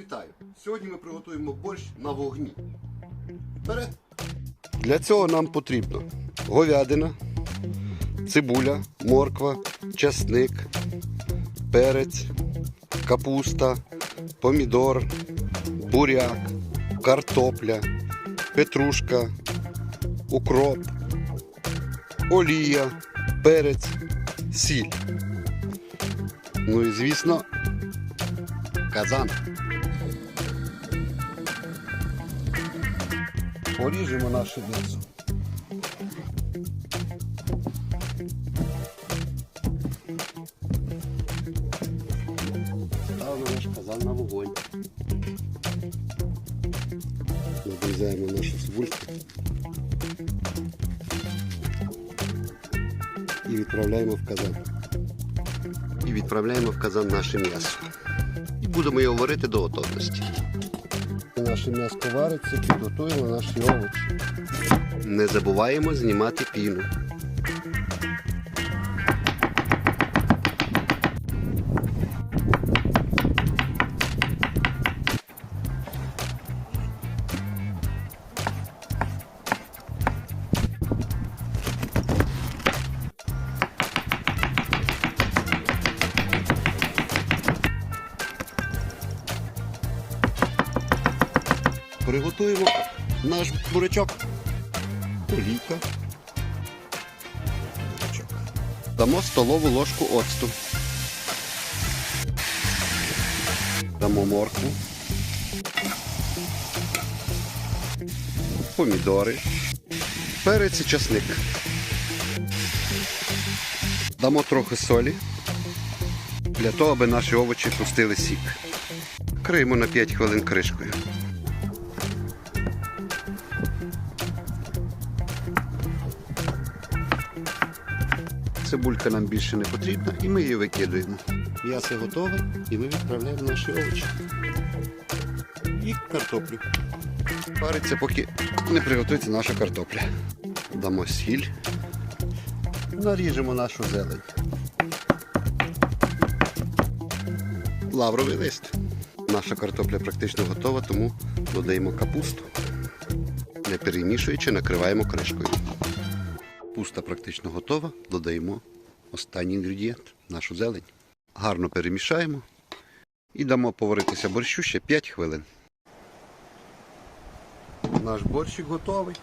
Вітаю! Сьогодні ми приготуємо борщ на вогні. Вперед! Для цього нам потрібно говядина, цибуля, морква, часник, перець, капуста, помідор, буряк, картопля, петрушка, укроп, олія, перець, сіль. Ну і звісно, казан. Поріжемо наше м'ясо. Ставимо наш казан на вогонь. Надрізаємо наші цибульки. І відправляємо в казан. І відправляємо в казан наше м'ясо. І будемо його варити до готовності. Наше м'ясо вариться, підготуємо наші овочі. Не забуваємо знімати піну. Приготуємо наш бурячок. Олійка. Бурячок. Дамо столову ложку оцту. Дамо моркву. Помідори. Перець і часник. Дамо трохи солі. Для того, аби наші овочі пустили сік. Криємо на 5 хвилин кришкою. Цибулька нам більше не потрібна і ми її викидуємо. М'ясо готове і ми відправляємо наші овочі. І картоплю. Париться, поки не приготується наша картопля. Дамо сіль. Наріжемо нашу зелень. Лавровий лист. Наша картопля практично готова, тому додаємо капусту. Не перемішуючи, накриваємо кришкою. Пуста практично готова. Додаємо останній інгредієнт нашу зелень. Гарно перемішаємо і дамо поваритися борщу ще 5 хвилин. Наш борщик готовий.